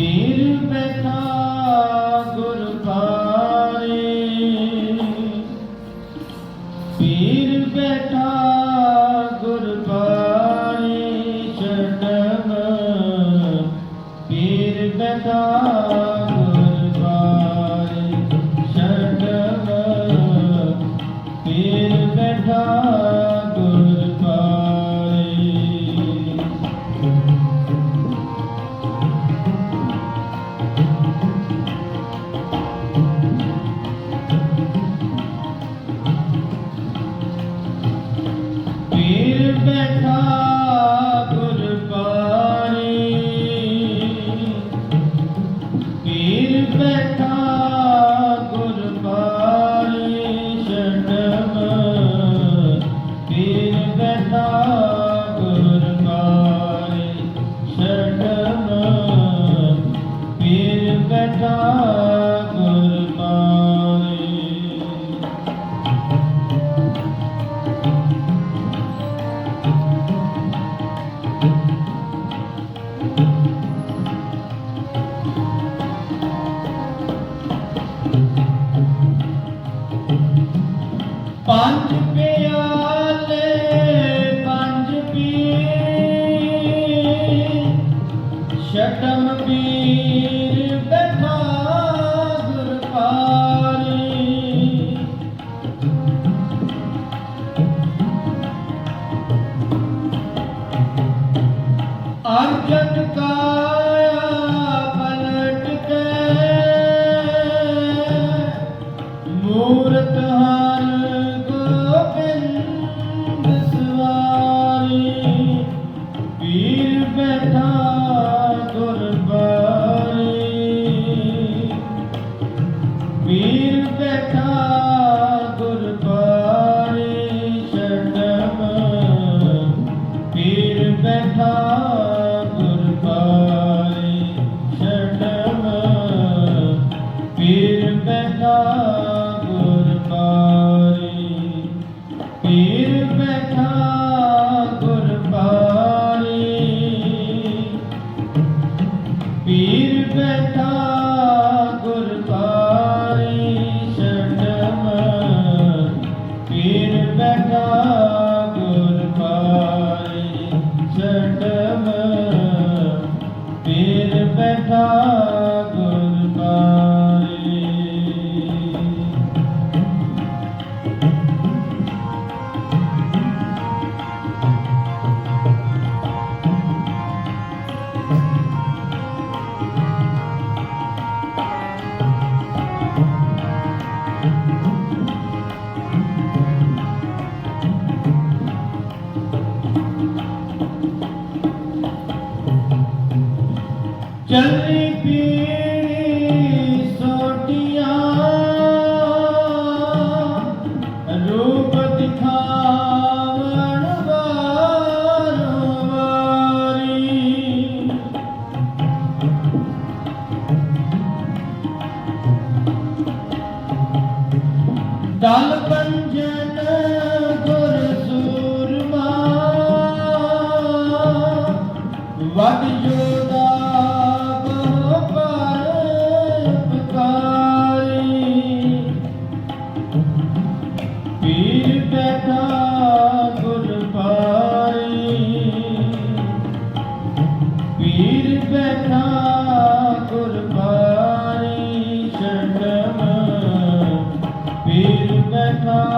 പേരുകെട്ടാ ਪੰਜ ਪਿਆਲੇ ਪੰਜ ਪੀ ਸ਼ਟਮ ਵੀਰ ਬੈਠਾ ਗੁਰਪਾਲੀ। Jenny. Bye.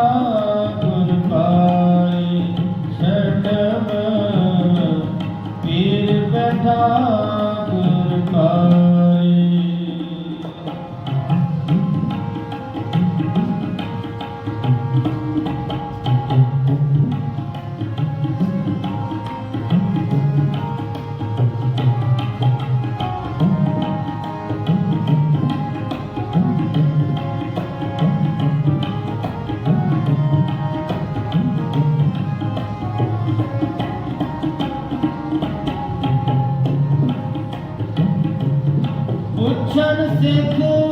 trying to think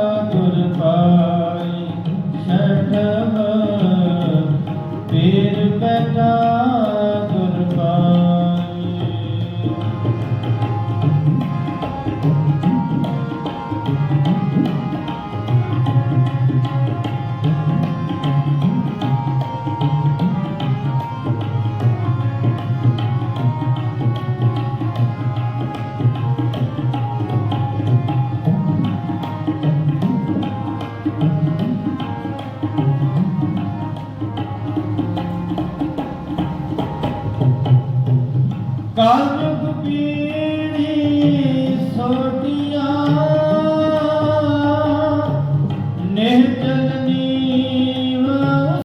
ਕਾਰਨ ਦੁਖੀ